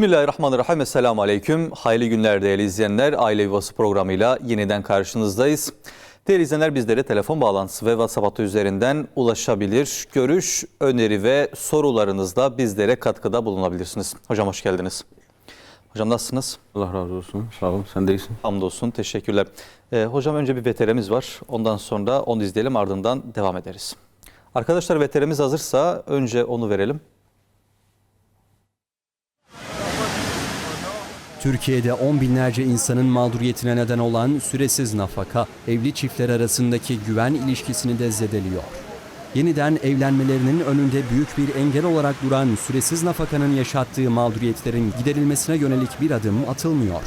Bismillahirrahmanirrahim. Esselamu Aleyküm. Hayırlı günler değerli izleyenler. Aile Yuvası programıyla yeniden karşınızdayız. Değerli izleyenler bizlere telefon bağlantısı ve WhatsApp hattı üzerinden ulaşabilir. Görüş, öneri ve sorularınızla bizlere katkıda bulunabilirsiniz. Hocam hoş geldiniz. Hocam nasılsınız? Allah razı olsun. Sağ olun. Sen de iyisin. Hamdolsun. Teşekkürler. Ee, hocam önce bir veterimiz var. Ondan sonra onu izleyelim ardından devam ederiz. Arkadaşlar veterimiz hazırsa önce onu verelim. Türkiye'de on binlerce insanın mağduriyetine neden olan süresiz nafaka, evli çiftler arasındaki güven ilişkisini de zedeliyor. Yeniden evlenmelerinin önünde büyük bir engel olarak duran süresiz nafakanın yaşattığı mağduriyetlerin giderilmesine yönelik bir adım atılmıyor.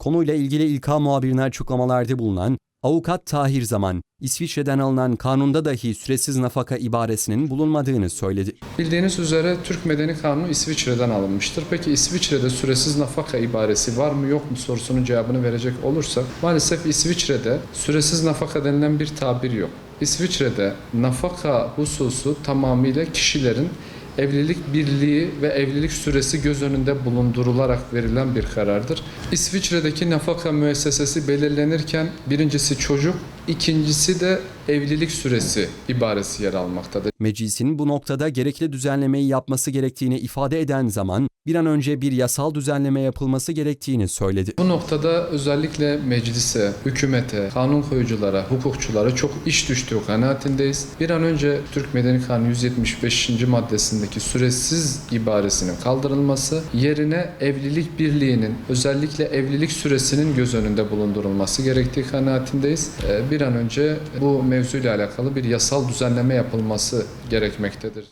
Konuyla ilgili İlk muhabirine açıklamalarda bulunan avukat Tahir Zaman, İsviçre'den alınan kanunda dahi süresiz nafaka ibaresinin bulunmadığını söyledi. Bildiğiniz üzere Türk Medeni Kanunu İsviçre'den alınmıştır. Peki İsviçre'de süresiz nafaka ibaresi var mı yok mu sorusunun cevabını verecek olursak maalesef İsviçre'de süresiz nafaka denilen bir tabir yok. İsviçre'de nafaka hususu tamamıyla kişilerin evlilik birliği ve evlilik süresi göz önünde bulundurularak verilen bir karardır. İsviçre'deki nafaka müessesesi belirlenirken birincisi çocuk, ikincisi de evlilik süresi ibaresi yer almaktadır. Meclisin bu noktada gerekli düzenlemeyi yapması gerektiğini ifade eden zaman bir an önce bir yasal düzenleme yapılması gerektiğini söyledi. Bu noktada özellikle meclise, hükümete, kanun koyuculara, hukukçulara çok iş düştüğü kanaatindeyiz. Bir an önce Türk Medeni Kanunu 175. maddesindeki süresiz ibaresinin kaldırılması, yerine evlilik birliğinin, özellikle evlilik süresinin göz önünde bulundurulması gerektiği kanaatindeyiz. Ee, Bir an önce bu mevzuyla alakalı bir yasal düzenleme yapılması gerekmektedir.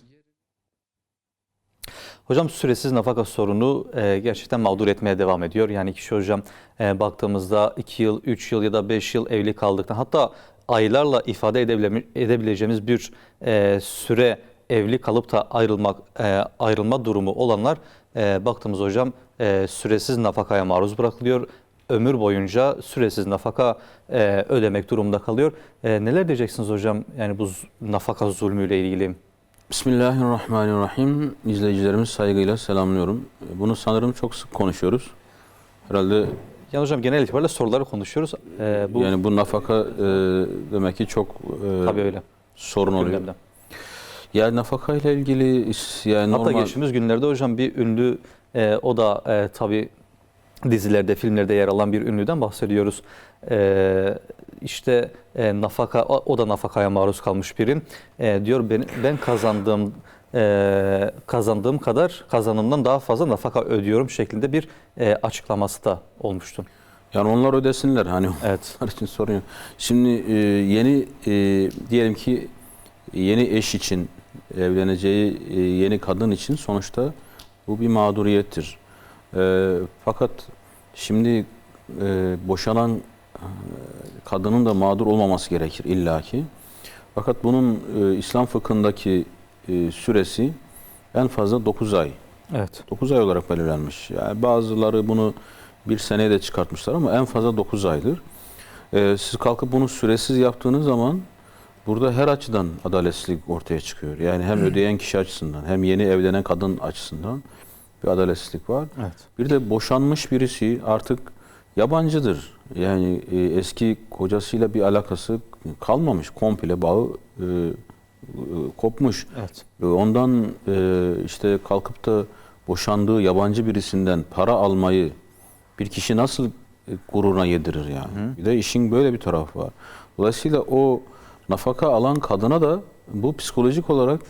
Hocam süresiz nafaka sorunu e, gerçekten mağdur etmeye devam ediyor. Yani kişi hocam e, baktığımızda 2 yıl, 3 yıl ya da 5 yıl evli kaldıktan hatta aylarla ifade edebile- edebileceğimiz bir e, süre evli kalıp da ayrılmak e, ayrılma durumu olanlar e, baktığımız hocam e, süresiz nafakaya maruz bırakılıyor. Ömür boyunca süresiz nafaka e, ödemek durumunda kalıyor. E, neler diyeceksiniz hocam yani bu nafaka zulmüyle ilgili? Bismillahirrahmanirrahim. İzleyicilerimiz saygıyla selamlıyorum. Bunu sanırım çok sık konuşuyoruz. Herhalde Yani hocam genel itibariyle soruları konuşuyoruz. E, bu yani bu nafaka e, demek ki çok e, tabii öyle. sorun oluyor. gündemde. Yani nafaka ile ilgili yani Hatta normal geçtiğimiz günlerde hocam bir ünlü e, o da e, tabii dizilerde, filmlerde yer alan bir ünlüden bahsediyoruz. E, işte e, nafaka, o, o da nafakaya maruz kalmış birim. E, diyor ben, ben kazandığım e, kazandığım kadar kazanımdan daha fazla nafaka ödüyorum şeklinde bir e, açıklaması da olmuştu. yani onlar ödesinler hani Evet. onlar için sorun yok. Şimdi e, yeni e, diyelim ki yeni eş için evleneceği e, yeni kadın için sonuçta bu bir mağduriyettir. E, fakat şimdi e, boşanan e, kadının da mağdur olmaması gerekir illaki. Fakat bunun e, İslam fıkhındaki e, süresi en fazla 9 ay. Evet. 9 ay olarak belirlenmiş. Yani bazıları bunu bir seneye de çıkartmışlar ama en fazla 9 aydır. Ee, siz kalkıp bunu süresiz yaptığınız zaman burada her açıdan adaletsizlik ortaya çıkıyor. Yani hem ödeyen kişi açısından hem yeni evlenen kadın açısından bir adaletsizlik var. Evet. Bir de boşanmış birisi artık yabancıdır. Yani e, eski kocasıyla bir alakası kalmamış. Komple bağı e, e, kopmuş. Evet. E, Ondan e, işte kalkıp da boşandığı yabancı birisinden para almayı bir kişi nasıl e, gururuna yedirir yani. Bir de işin böyle bir tarafı var. Dolayısıyla o nafaka alan kadına da bu psikolojik olarak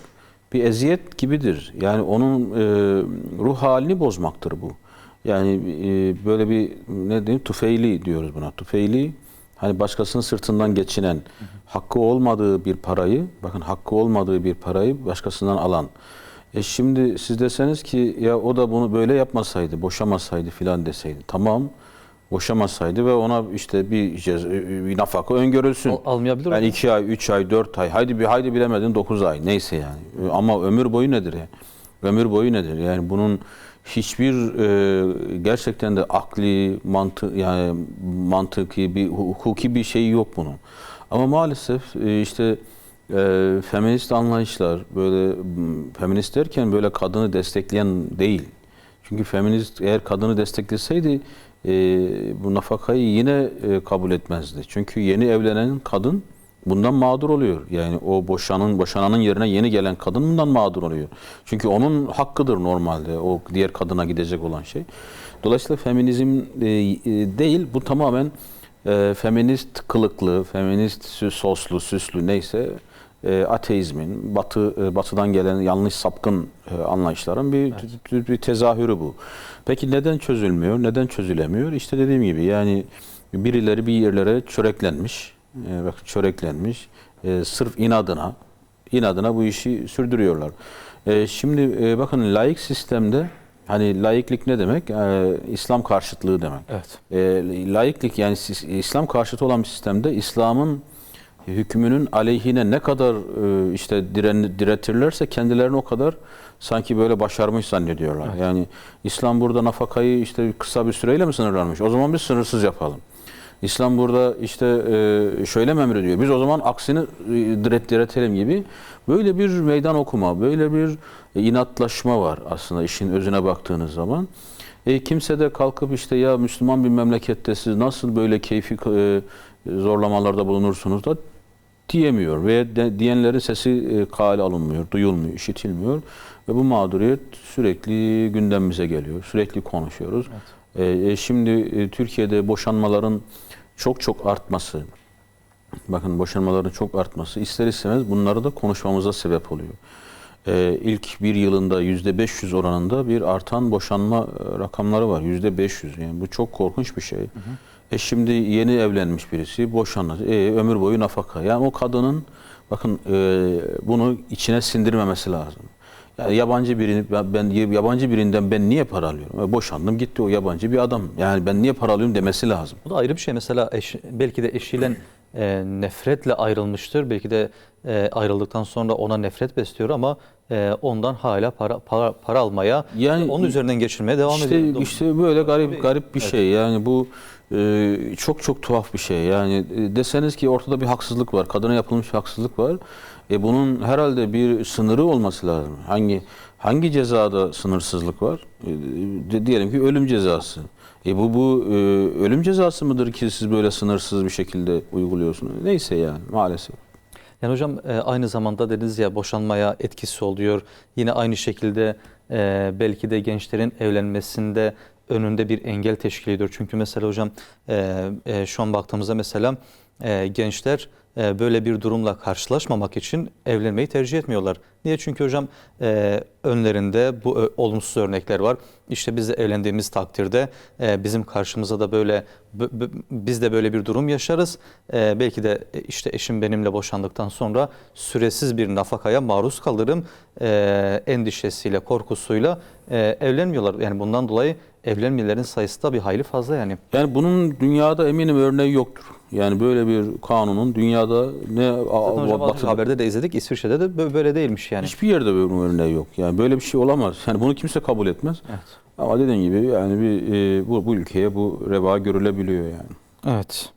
bir eziyet gibidir. Yani onun e, ruh halini bozmaktır bu. Yani e, böyle bir ne diyeyim tufeyli diyoruz buna. Tufeyli hani başkasının sırtından geçinen, hakkı olmadığı bir parayı, bakın hakkı olmadığı bir parayı başkasından alan. E şimdi siz deseniz ki ya o da bunu böyle yapmasaydı, boşamasaydı filan deseydi. Tamam boşamasaydı ve ona işte bir, cez- bir nafaka öngörülsün. Al- almayabilir mi? Yani iki ay, üç ay, dört ay, haydi bir haydi bilemedin dokuz ay neyse yani. Ama ömür boyu nedir yani? Ömür boyu nedir? Yani bunun hiçbir e, gerçekten de akli, mantık yani mantıki bir hukuki bir şeyi yok bunun. Ama maalesef e, işte e, feminist anlayışlar böyle feminist derken böyle kadını destekleyen değil. Çünkü feminist eğer kadını destekleseydi e, bu nafakayı yine e, kabul etmezdi. Çünkü yeni evlenen kadın bundan mağdur oluyor. Yani o boşanın boşananın yerine yeni gelen kadın bundan mağdur oluyor. Çünkü onun hakkıdır normalde o diğer kadına gidecek olan şey. Dolayısıyla feminizm e, e, değil bu tamamen e, feminist kılıklı, feminist soslu, süslü neyse e, ateizmin, batı e, batıdan gelen yanlış sapkın e, anlayışların bir, bir bir tezahürü bu. Peki neden çözülmüyor? Neden çözülemiyor? İşte dediğim gibi yani birileri bir yerlere çöreklenmiş. E, bak çöreklenmiş. E, sırf inadına inadına bu işi sürdürüyorlar. E, şimdi e, bakın laik sistemde hani laiklik ne demek? E, İslam karşıtlığı demek. Evet. E, laiklik yani İslam karşıtı olan bir sistemde İslam'ın hükmünün aleyhine ne kadar e, işte diren, diretirlerse kendilerini o kadar sanki böyle başarmış zannediyorlar. Yani İslam burada nafakayı işte kısa bir süreyle mi sınırlanmış? O zaman biz sınırsız yapalım. İslam burada işte e, şöyle mi emrediyor? Biz o zaman aksini e, diret, diretelim gibi böyle bir meydan okuma, böyle bir inatlaşma var aslında işin özüne baktığınız zaman. E, kimse de kalkıp işte ya Müslüman bir memlekette siz nasıl böyle keyfi e, zorlamalarda bulunursunuz da diyemiyor ve de, diyenlerin sesi e, kale alınmıyor, duyulmuyor, işitilmiyor ve bu mağduriyet sürekli gündemimize geliyor, sürekli konuşuyoruz. E, e, şimdi e, Türkiye'de boşanmaların çok çok artması, bakın boşanmaların çok artması ister istemez bunları da konuşmamıza sebep oluyor. E, ilk bir yılında yüzde 500 oranında bir artan boşanma rakamları var. Yüzde 500 yani bu çok korkunç bir şey. E şimdi yeni evlenmiş birisi boşanır. E, ömür boyu nafaka. Yani o kadının bakın e, bunu içine sindirmemesi lazım. Yani yabancı birini ben yabancı birinden ben niye para alıyorum? E, boşandım gitti o yabancı bir adam. Yani ben niye para alıyorum demesi lazım. Bu da ayrı bir şey. Mesela eş, belki de eşiyle e, nefretle ayrılmıştır. Belki de e, ayrıldıktan sonra ona nefret besliyor ama e, ondan hala para, para para almaya, Yani- onun üzerinden geçirmeye devam İşte ediyor. işte böyle garip garip bir şey. Yani bu e, çok çok tuhaf bir şey. Yani e, deseniz ki ortada bir haksızlık var. Kadına yapılmış bir haksızlık var. E bunun herhalde bir sınırı olması lazım. Hangi hangi cezada sınırsızlık var? E, diyelim ki ölüm cezası. E bu bu e, ölüm cezası mıdır ki siz böyle sınırsız bir şekilde uyguluyorsunuz? Neyse yani maalesef. Yani hocam e, aynı zamanda dediniz ya boşanmaya etkisi oluyor. Yine aynı şekilde e, belki de gençlerin evlenmesinde önünde bir engel teşkil ediyor. Çünkü mesela hocam e, e, şu an baktığımızda mesela e, gençler e, böyle bir durumla karşılaşmamak için evlenmeyi tercih etmiyorlar. Niye? Çünkü hocam e, önlerinde bu ö- olumsuz örnekler var. İşte biz de evlendiğimiz takdirde e, bizim karşımıza da böyle biz de böyle bir durum yaşarız. E, belki de e, işte eşim benimle boşandıktan sonra süresiz bir nafakaya maruz kalırım e, endişesiyle, korkusuyla e, evlenmiyorlar. Yani bundan dolayı evlenmelerin sayısı da bir hayli fazla yani. Yani bunun dünyada eminim örneği yoktur. Yani böyle bir kanunun dünyada ne Zaten hocam haberde de izledik İsviçre'de de bö- böyle değilmiş yani. Hiçbir yerde böyle örneği yok. Yani böyle bir şey olamaz. Yani bunu kimse kabul etmez. Evet. Ama dediğim gibi yani bir e, bu, bu ülkeye bu reva görülebiliyor yani. Evet.